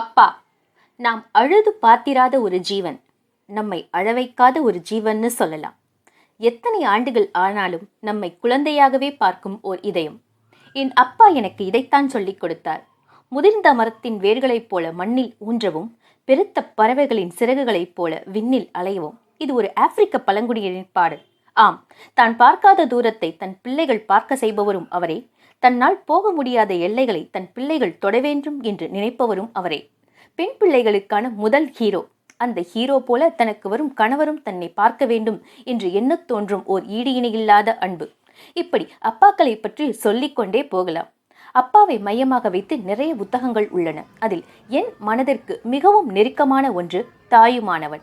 அப்பா நாம் அழுது பார்த்திராத ஒரு ஜீவன் நம்மை அழவைக்காத ஒரு ஜீவன்னு சொல்லலாம். எத்தனை ஆண்டுகள் ஆனாலும் நம்மை குழந்தையாகவே பார்க்கும் ஓர் இதயம். என் அப்பா எனக்கு இதைத்தான் சொல்லிக் கொடுத்தார். முதிர்ந்த மரத்தின் வேர்களைப் போல மண்ணில் ஊன்றவும் பெருத்த பறவைகளின் சிறகுகளைப் போல விண்ணில் அலையவும். இது ஒரு ஆப்பிரிக்க பழங்குடியினரின் பாடல். ஆம் தான் பார்க்காத தூரத்தை தன் பிள்ளைகள் பார்க்க செய்பவரும் அவரே. தன்னால் போக முடியாத எல்லைகளை தன் பிள்ளைகள் தொட வேண்டும் என்று நினைப்பவரும் அவரே. பெண் பிள்ளைகளுக்கான முதல் ஹீரோ. அந்த ஹீரோ போல தனக்கு வரும் கணவரும் தன்னை பார்க்க வேண்டும் என்று எண்ணத் தோன்றும் ஓர் ஈடு இணையில்லாத அன்பு. இப்படி அப்பாக்களை பற்றி சொல்லிக்கொண்டே போகலாம். அப்பாவை மையமாக வைத்து நிறைய புத்தகங்கள் உள்ளன. அதில் என் மனதிற்கு மிகவும் நெருக்கமான ஒன்று தாயுமானவன்.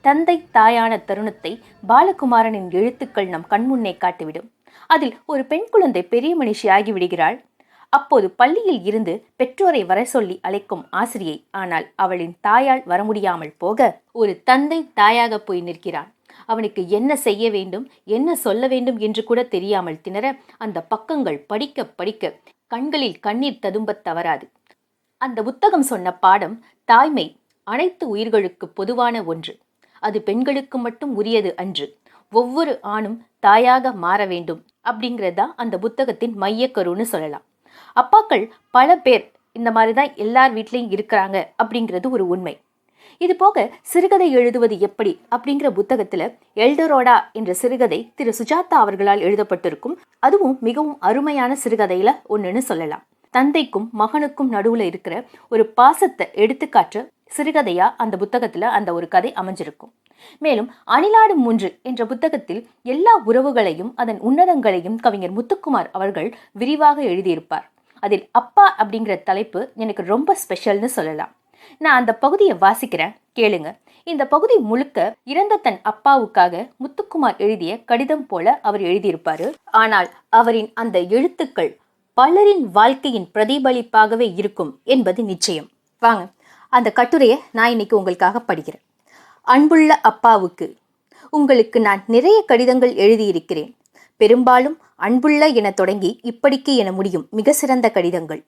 தந்தை தாயான தருணத்தை பாலகுமாரனின் எழுத்துக்கள் நம் கண்முன்னே காட்டிவிடும். அதில் ஒரு பெண் குழந்தை பெரிய மனுஷி ஆகிவிடுகிறாள். அப்போது பள்ளியில் இருந்து பெற்றோரை வர சொல்லி அழைக்கும் ஆசிரியை ஆனால் அவளின் தாயால் வர முடியாமல் போக ஒரு தந்தை தாயாக போய் நிற்கிறான். அவனுக்கு என்ன செய்ய வேண்டும் என்ன சொல்ல வேண்டும் என்று கூட தெரியாமல் திணற அந்த பக்கங்கள் படிக்க படிக்க கண்களில் கண்ணீர் ததும்பத் தவறாது. அந்த புத்தகம் சொன்ன பாடம் தாய்மை அனைத்து உயிர்களுக்கு பொதுவான ஒன்று. அது பெண்களுக்கு மட்டும் உரியது அன்று. ஒவ்வொரு ஆணும் தாயாக மாற வேண்டும் அப்படிங்கிறது தான் அந்த புத்தகத்தின் மையக்கருன்னு சொல்லலாம். அப்பாக்கள் பல பேர் இந்த மாதிரி தான் எல்லார் வீட்லேயும் இருக்கிறாங்க அப்படிங்கிறது ஒரு உண்மை. இது போக சிறுகதை எழுதுவது எப்படி அப்படிங்கிற புத்தகத்தில் எல்டரோடா என்ற சிறுகதை திரு சுஜாதா அவர்களால் எழுதப்பட்டிருக்கும். அதுவும் மிகவும் அருமையான சிறுகதையில் ஒன்றுன்னு சொல்லலாம். தந்தைக்கும் மகனுக்கும் நடுவில் இருக்கிற ஒரு பாசத்தை எடுத்துக்காற்ற சிறுகதையா அந்த புத்தகத்துல அந்த ஒரு கதை அமைஞ்சிருக்கும். மேலும் அணிலாடு மூன்று என்ற புத்தகத்தில் எல்லா உறவுகளையும் அதன் உன்னதங்களையும் கவிஞர் முத்துக்குமார் அவர்கள் விரிவாக எழுதியிருப்பார். அதில் அப்பா அப்படிங்கிற தலைப்பு எனக்கு ரொம்ப ஸ்பெஷல்னு சொல்லலாம். நான் அந்த பகுதியை வாசிக்கிறேன் கேளுங்க. இந்த பகுதி முழுக்க இறந்த தன் அப்பாவுக்காக முத்துக்குமார் எழுதிய கடிதம் போல அவர் எழுதியிருப்பாரு. ஆனால் அவரின் அந்த எழுத்துக்கள் பலரின் வாழ்க்கையின் பிரதிபலிப்பாகவே இருக்கும் என்பது நிச்சயம். வாங்க அந்த கட்டுரையை நான் இன்னைக்கு உங்களுக்காக படிக்கிறேன். அன்புள்ள அப்பாவுக்கு உங்களுக்கு நான் நிறைய கடிதங்கள் எழுதியிருக்கிறேன். பெரும்பாலும் அன்புள்ள என தொடங்கி இப்படிக்கு என முடியும் மிக சிறந்த கடிதங்கள்.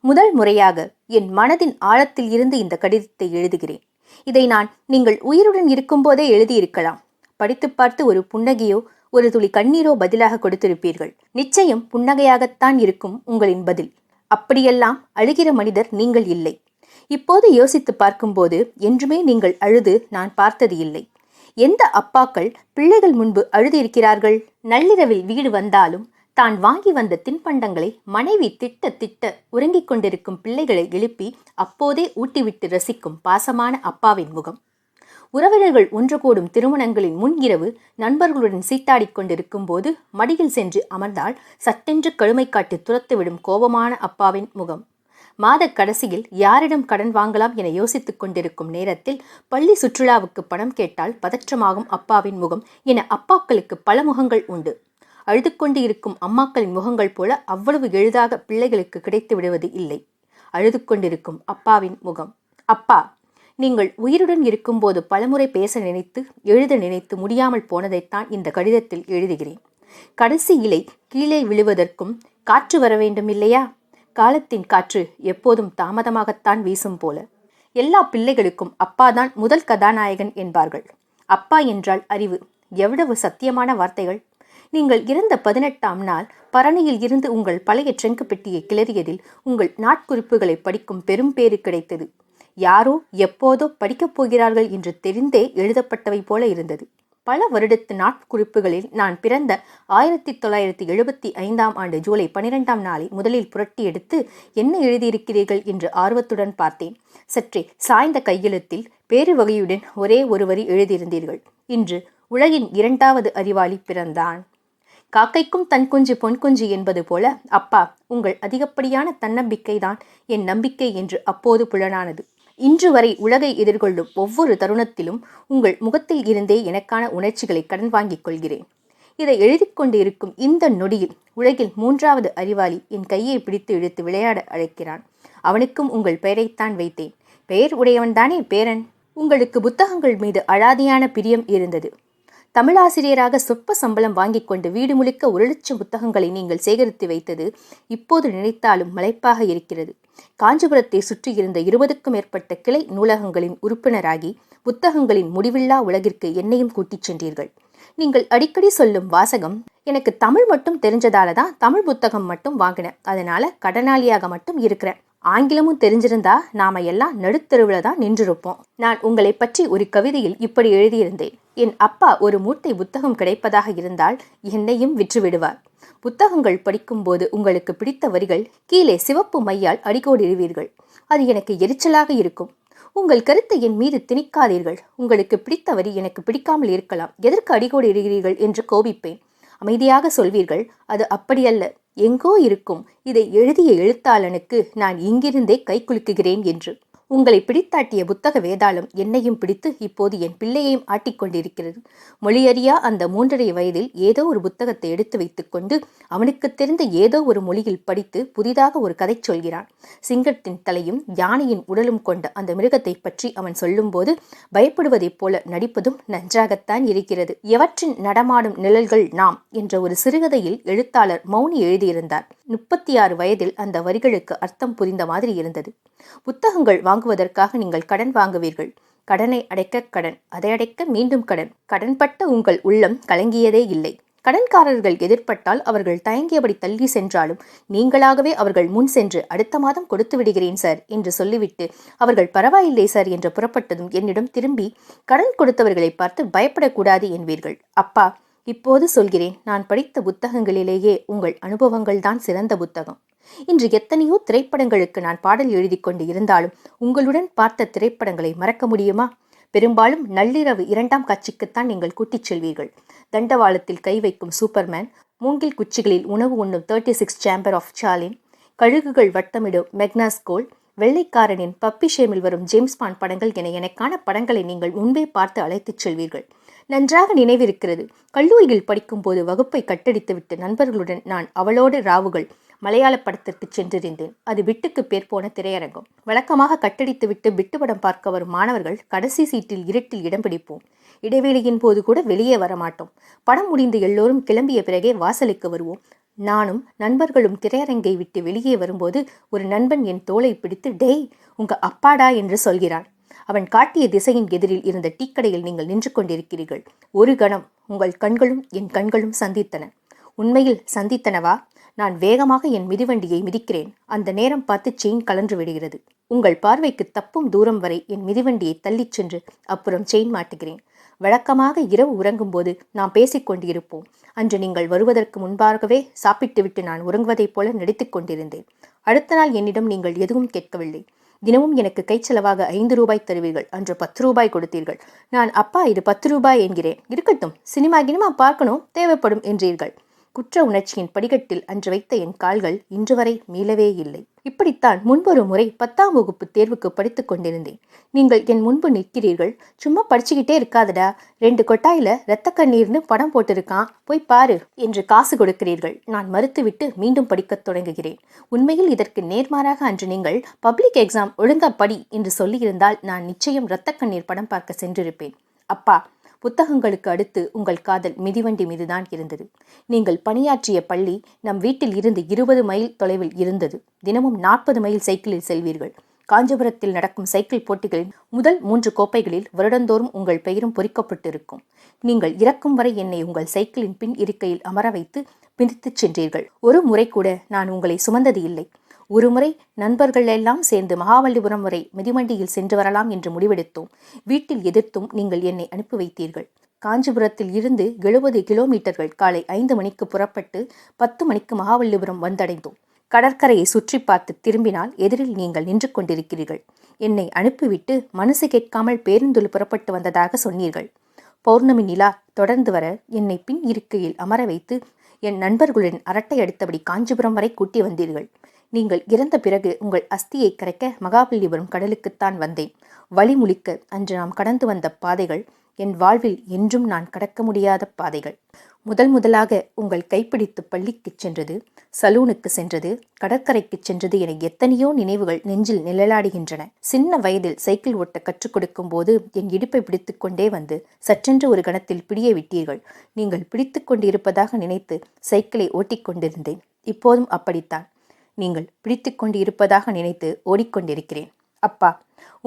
முதல் முறையாக என் மனதின் ஆழத்தில் இருந்து இந்த கடிதத்தை எழுதுகிறேன். இதை நான் நீங்கள் உயிருடன் இருக்கும்போதே எழுதியிருக்கலாம். படித்து பார்த்து ஒரு புன்னகையோ ஒரு துளி கண்ணீரோ பதிலாக கொடுத்திருப்பீர்கள். நிச்சயம் புன்னகையாகத்தான் இருக்கும் உங்களின் பதில். அப்படியெல்லாம் அழுகிற மனிதர் நீங்கள் இல்லை. இப்போது யோசித்து பார்க்கும்போது என்றுமே நீங்கள் அழுது நான் பார்த்தது இல்லை. எந்த அப்பாக்கள் பிள்ளைகள் முன்பு அழுது இருக்கிறார்கள் நள்ளிரவில் வீடு வந்தாலும் தான் வாங்கி வந்த தின்பண்டங்களை மனைவி திட்ட திட்ட உறங்கிக் கொண்டிருக்கும் பிள்ளைகளை எழுப்பி அப்போதே ஊட்டிவிட்டு ரசிக்கும் பாசமான அப்பாவின் முகம். உறவினர்கள் ஒன்று கூடும் திருமணங்களின் முன் இரவு நண்பர்களுடன் சீட்டாடிக் கொண்டிருக்கும் போது மடியில் சென்று அமர்ந்தால் சட்டென்று கழுமை காட்டி துரத்துவிடும் கோபமான அப்பாவின் முகம். மாத கடைசியில் யாரிடம் கடன் வாங்கலாம் என யோசித்துக் கொண்டிருக்கும் நேரத்தில் பள்ளி சுற்றுலாவுக்கு பணம் கேட்டால் பதற்றமாகும் அப்பாவின் முகம் என அப்பாக்களுக்கு பல முகங்கள் உண்டு. அழுது கொண்டு இருக்கும் அம்மாக்களின் முகங்கள் போல அவ்வளவு எளிதாக பிள்ளைகளுக்கு கிடைத்து விடுவது இல்லை. அழுது கொண்டிருக்கும் அப்பாவின் முகம். அப்பா நீங்கள் உயிருடன் இருக்கும்போது பலமுறை பேச நினைத்து எழுத நினைத்து முடியாமல் போனதைத்தான் இந்த கடிதத்தில் எழுதுகிறேன். கடைசி இலை கீழே விழுவதற்கும் காற்று வர வேண்டும் இல்லையா காலத்தின் காற்று எப்போதும் தாமதமாகத்தான் வீசும் போல. எல்லா பிள்ளைகளுக்கும் அப்பாதான் முதல் கதாநாயகன் என்பார்கள். அப்பா என்றால் அறிவு. எவ்வளவு சத்தியமான வார்த்தைகள். நீங்கள் இறந்த பதினெட்டாம் நாள் பரணியில் இருந்து உங்கள் பழைய ட்ரெங்கு பெட்டியை கிளறியதில் உங்கள் நாட்குறிப்புகளை படிக்கும் பெரும் பேறு கிடைத்தது. யாரோ எப்போதோ படிக்கப் போகிறார்கள் என்று தெரிந்தே எழுதப்பட்டவை போல இருந்தது. பல வருடத்து நாட்குறிப்புகளில் நான் பிறந்த ஆயிரத்தி தொள்ளாயிரத்தி எழுபத்தி ஐந்தாம் ஆண்டு ஜூலை பனிரெண்டாம் நாளை முதலில் புரட்டி எடுத்து என்ன எழுதியிருக்கிறீர்கள்? என்று ஆர்வத்துடன் பார்த்தேன். சற்றே சாய்ந்த கையெழுத்தில் பேறு வகையுடன் ஒரே ஒரு வரி எழுதியிருந்தீர்கள். இன்று உலகின் இரண்டாவது அறிவாளி பிறந்தான். காக்கைக்கும் தன் குஞ்சு பொன் குஞ்சு என்பது போல அப்பா உங்கள் அதிகப்படியான தன்னம்பிக்கைதான் என் நம்பிக்கை என்று அப்போது புலனானது. இன்று வரை உலகை எதிர்கொள்ளும் ஒவ்வொரு தருணத்திலும் உங்கள் முகத்தில் இருந்தே எனக்கான உணர்ச்சிகளை கடன் வாங்கிக் கொள்கிறேன். இதை எழுதி கொண்டு இருக்கும் இந்த நொடியில் உலகில் மூன்றாவது அறிவாளி என் கையை பிடித்து இழுத்து விளையாட அழைக்கிறான். அவனுக்கும் உங்கள் பெயரைத்தான் வைத்தேன். பெயர் உடையவன்தானே பேரன்? உங்களுக்கு புத்தகங்கள் மீது அழாதியான பிரியம் இருந்தது. தமிழாசிரியராக சொற்ப சம்பளம் வாங்கிக் கொண்டு வீடு முழுக்க ஒரு லட்சம் புத்தகங்களை நீங்கள் சேகரித்து வைத்தது இப்போது நினைத்தாலும் மலைப்பாக இருக்கிறது. காஞ்சிபுரத்தை சுற்றியிருந்த இருபதுக்கும் மேற்பட்ட கிளை நூலகங்களின் உறுப்பினராகி புத்தகங்களின் முடிவில்லா உலகிற்கு என்னையும் கூட்டிச் சென்றீர்கள். நீங்கள் அடிக்கடி சொல்லும் வாசகம் எனக்கு தமிழ் மட்டும் தெரிஞ்சதால தான் தமிழ் புத்தகம் மட்டும் வாங்கினேன். அதனால கடனாளியாக மட்டும் இருக்கிறேன். ஆங்கிலமும் தெரிஞ்சிருந்தா நாம எல்லாம் நடுத்தெருவில் தான் நின்றிருப்போம். நான் உங்களை பற்றி ஒரு கவிதையில் இப்படி எழுதியிருந்தேன். என் அப்பா ஒரு மூட்டை புத்தகம் கிடைப்பதாக இருந்தால் என்னையும் விற்றுவிடுவார். புத்தகங்கள் படிக்கும்போது உங்களுக்கு பிடித்த வரிகள் கீழே சிவப்பு மையால் அடிக்கோடிடுவீர்கள் அது எனக்கு எரிச்சலாக இருக்கும். உங்கள் கருத்தை என் மீது திணிக்காதீர்கள். உங்களுக்கு பிடித்த வரி எனக்கு பிடிக்காமல் இருக்கலாம். எதற்கு அடிக்கோடி இடுகிறீர்கள் என்று கோபிப்பேன். அமைதியாக சொல்வீர்கள் அது அப்படியல்ல. எங்கோ இருக்கும். இதை எழுதிய எழுத்தாளனுக்கு நான் இங்கிருந்தே கை குலுக்குகிறேன் என்று. உங்களை பிடித்தாட்டிய புத்தக வேதாளம் என்னையும் பிடித்து இப்போது என் பிள்ளையையும் ஆட்டிக்கொண்டிருக்கிறது. மொழியறியா அந்த மூன்றரை வயதில் ஏதோ ஒரு புத்தகத்தை எடுத்து வைத்துக்கொண்டு அவனுக்கு தெரிந்த ஏதோ ஒரு மொழியில் படித்து புதிதாக ஒரு கதை சொல்கிறான். சிங்கத்தின் தலையும் யானையின் உடலும் கொண்ட அந்த மிருகத்தை பற்றி அவன் சொல்லும்போது பயப்படுவதைப் போல நடிப்பதும் நன்றாகத்தான் இருக்கிறது. எவற்றின் நடமாடும் நிழல்கள் நாம்? என்ற ஒரு சிறுகதையில் எழுத்தாளர் மௌனி எழுதியிருந்தார். முப்பத்தி ஆறு வயதில் அந்த வரிகளுக்கு அர்த்தம் புரிந்த மாதிரி இருந்தது. புத்தகங்கள் வாங்குவதற்காக நீங்கள் கடன் வாங்குவீர்கள். கடனை அடைக்க கடன் அதை அடைக்க மீண்டும் கடன். கடன்பட்ட உங்கள் உள்ளம் கலங்கியதே இல்லை. கடன்காரர்கள் எதிர்ப்பட்டால் அவர்கள் தயங்கியபடி தள்ளி சென்றாலும் நீங்களாகவே அவர்கள் முன் சென்று அடுத்த மாதம் கொடுத்து விடுகிறேன் சார் என்று சொல்லிவிட்டு அவர்கள் பரவாயில்லை சார் என்று புறப்பட்டதும் என்னிடம் திரும்பி கடன் கொடுத்தவர்களை பார்த்து பயப்படக்கூடாது என்பீர்கள். அப்பா இப்போது சொல்கிறேன் நான் படித்த புத்தகங்களிலேயே உங்கள் அனுபவங்கள்தான் சிறந்த புத்தகம். இன்று எத்தனையோ திரைப்படங்களுக்கு நான் பாடல் எழுதி கொண்டு இருந்தாலும் உங்களுடன் பார்த்த திரைப்படங்களை மறக்க முடியுமா? பெரும்பாலும் நள்ளிரவு இரண்டாம் காட்சிக்குத்தான் நீங்கள் கூட்டிச் செல்வீர்கள். தண்டவாளத்தில் கை வைக்கும் சூப்பர்மேன் மூங்கில் குச்சிகளில் உணவு உண்ணும் தேர்ட்டி சிக்ஸ் சேம்பர் ஆஃப் சாலின் கழுகுகள் வட்டமிடும் மெக்னாஸ்கோல் வெள்ளைக்காரனின் பப்பி ஷேமில் வரும் ஜேம்ஸ் பான் படங்கள் என எனக்கான படங்களை நீங்கள் முன்பே பார்த்து அழைத்துச் செல்வீர்கள். நன்றாக நினைவிருக்கிறது. கல்லூரியில் படிக்கும்போது வகுப்பை கட்டடித்துவிட்டு நண்பர்களுடன் நான் அவளோடு ராவுகள் மலையாள படத்திற்கு சென்றிருந்தேன். அது விட்டுக்கு பேர் போன திரையரங்கம். வழக்கமாக கட்டடித்து விட்டு விட்டு படம் பார்க்க வரும் மாணவர்கள் கடைசி சீட்டில் இருட்டில் இடம் பிடிப்போம். இடைவேளையின் போது கூட வெளியே வரமாட்டோம். படம் முடிந்து எல்லோரும் கிளம்பிய பிறகே வாசலுக்கு வருவோம். நானும் நண்பர்களும் திரையரங்கை விட்டு வெளியே வரும்போது ஒரு நண்பன் என் தோலை பிடித்து டேய் உங்க அப்பாடா என்று சொல்கிறான். அவன் காட்டிய திசையின் எதிரில் இருந்த டீக்கடையில் நீங்கள் நின்று கொண்டிருக்கிறீர்கள். ஒரு கணம் உங்கள் கண்களும் என் கண்களும் சந்தித்தன. உண்மையில் சந்தித்தனவா? நான் வேகமாக என் மிதிவண்டியை மிதிக்கிறேன். அந்த நேரம் பார்த்து செயின் கலன்று விடுகிறது. உங்கள் பார்வைக்கு தப்பும் தூரம் வரை என் மிதிவண்டியை தள்ளிச் சென்று அப்புறம் செயின் மாட்டுகிறேன். வழக்கமாக இரவு உறங்கும்போது நாம் பேசிக் கொண்டிருப்போம். அன்று நீங்கள் வருவதற்கு முன்பாகவே சாப்பிட்டுவிட்டு நான் உறங்குவதைப் போல நடித்துக் கொண்டிருந்தேன். அடுத்த நாள் என்னிடம் நீங்கள் எதுவும் கேட்கவில்லை. தினமும் எனக்கு கை செலவாக ஐந்து ரூபாய் தருவீர்கள். அன்று பத்து ரூபாய் கொடுத்தீர்கள். நான் அப்பா இது பத்து ரூபாய் என்கிறேன். இருக்கட்டும். சினிமா கினிமா பார்க்கணும். தேவைப்படும் என்றீர்கள். குற்ற உணர்ச்சியின் படிக்கட்டில் அன்று வைத்த என் கால்கள் இன்று வரை மீளவே இல்லை. இப்படித்தான் முன்பொரு முறை பத்தாம் வகுப்பு தேர்வுக்கு படித்துக் கொண்டிருந்தேன். நீங்கள் என் முன்பு நிற்கிறீர்கள். சும்மா படிச்சுக்கிட்டே இருக்காதடா. ரெண்டு கொட்டாயில இரத்த கண்ணீர்னு படம் போட்டிருக்கான். போய் பாரு என்று காசு கொடுக்கிறீர்கள். நான் மறுத்துவிட்டு மீண்டும் படிக்கத் தொடங்குகிறேன். உண்மையில் இதற்கு நேர்மாறாக அன்று நீங்கள் பப்ளிக் எக்ஸாம் ஒழுங்கா படி என்று சொல்லியிருந்தால் நான் நிச்சயம் இரத்த கண்ணீர் படம் பார்க்க சென்றிருப்பேன். அப்பா புத்தகங்களுக்கு அடுத்து உங்கள் காதல் மிதிவண்டி மீதுதான் இருந்தது. நீங்கள் பணியாற்றிய பள்ளி நம் வீட்டில் இருந்து இருபது மைல் தொலைவில் இருந்தது. தினமும் நாற்பது மைல் சைக்கிளில் செல்வீர்கள். காஞ்சிபுரத்தில் நடக்கும் சைக்கிள் போட்டிகளின் முதல் மூன்று கோப்பைகளில் வருடந்தோறும் உங்கள் பெயரும் பொறிக்கப்பட்டிருக்கும். நீங்கள் இறக்கும் வரை என்னை உங்கள் சைக்கிளின் பின் இருக்கையில் அமர வைத்து பிடித்துச் சென்றீர்கள். ஒரு முறை கூட நான் உங்களை சுமந்தது இல்லை ஒருமுறை நண்பர்கள் எல்லாம் சேர்ந்து மகாபலிபுரம் வரை மிதிவண்டியில் சென்று வரலாம் என்று முடிவெடுத்தோம். வீட்டில் எதிர்த்தும் நீங்கள் என்னை அனுப்பி வைத்தீர்கள். காஞ்சிபுரத்தில் இருந்து எழுபது கிலோமீட்டர்கள் காலை ஐந்து மணிக்கு புறப்பட்டு பத்து மணிக்கு மகாபலிபுரம் வந்தடைந்தோம். கடற்கரையை சுற்றி பார்த்து திரும்பினால் எதிரில் நீங்கள் நின்று கொண்டிருக்கிறீர்கள். என்னை அனுப்பிவிட்டு மனசு கேட்காமல் பேருந்தில் புறப்பட்டு வந்ததாக சொன்னீர்கள். பௌர்ணமி நிலா தொடர்ந்து வர என்னை பின் இருக்கையில் அமர வைத்து என் நண்பர்களுடன் அரட்டை அடித்தபடி காஞ்சிபுரம் வரை கூட்டி வந்தீர்கள். நீங்கள் இறந்த பிறகு உங்கள் அஸ்தியை கரைக்க மகாபலிபுரம் கடலுக்குத்தான் வந்தேன். வழி முழிக்க அன்று நாம் கடந்து வந்த பாதைகள் என் வாழ்வில் என்றும் நான் கடக்க முடியாத பாதைகள். முதல் முதலாக உங்கள் கைப்பிடித்து பள்ளிக்குச் சென்றது சலூனுக்கு சென்றது கடற்கரைக்குச் சென்றது என எத்தனையோ நினைவுகள் நெஞ்சில் நிழலாடுகின்றன. சின்ன வயதில் சைக்கிள் ஓட்ட கற்றுக் கொடுக்கும் போது என் இடுப்பை பிடித்துக்கொண்டே வந்து சற்றென்று ஒரு கணத்தில் பிடிய விட்டீர்கள். நீங்கள் பிடித்து கொண்டிருப்பதாக நினைத்து சைக்கிளை ஓட்டிக் கொண்டிருந்தேன். இப்போதும் அப்படித்தான். நீங்கள் பிடித்து கொண்டு இருப்பதாக நினைத்து ஓடிக்கொண்டிருக்கிறேன். அப்பா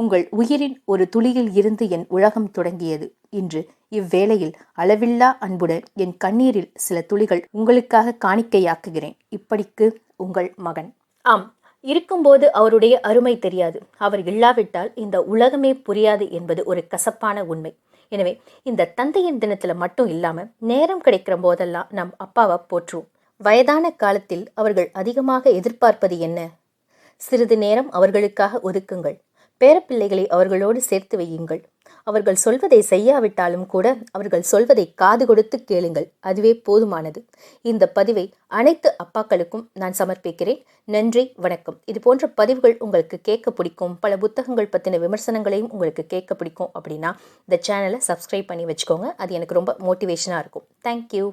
உங்கள் உயிரின் ஒரு துளியில் இருந்து என் உலகம் தொடங்கியது இன்று இவ்வேளையில் அளவில்லா அன்புடன் என் கண்ணீரில் சில துளிகள் உங்களுக்காக காணிக்கையாக்குகிறேன். இப்படிக்கு உங்கள் மகன். ஆம் இருக்கும்போது அவருடைய அருமை தெரியாது. அவர் இல்லாவிட்டால் இந்த உலகமே புரியாது என்பது ஒரு கசப்பான உண்மை. எனவே இந்த தந்தையின் தினத்தில் மட்டும் இல்லாமல் நேரம் கிடைக்கிற போதெல்லாம் நம் அப்பாவை போற்றுவோம். வயதான காலத்தில் அவர்கள் அதிகமாக எதிர்பார்ப்பது என்ன? சிறிது நேரம் அவர்களுக்காக ஒதுக்குங்கள். பேரப்பிள்ளைகளை அவர்களோடு சேர்த்து வையுங்கள். அவர்கள் சொல்வதை செய்யாவிட்டாலும் கூட அவர்கள் சொல்வதை காது கொடுத்து கேளுங்கள். அதுவே போதுமானது. இந்த பதிவை அனைத்து அப்பாக்களுக்கும் நான் சமர்ப்பிக்கிறேன். நன்றி வணக்கம். இது போன்ற பதிவுகள் உங்களுக்கு கேட்க பிடிக்கும் பல புத்தகங்கள் பற்றின விமர்சனங்களையும் உங்களுக்கு கேட்க பிடிக்கும் அப்படின்னா இந்த சேனலை சப்ஸ்கிரைப் பண்ணி வச்சுக்கோங்க. அது எனக்கு ரொம்ப மோட்டிவேஷனாக இருக்கும். தேங்க்யூ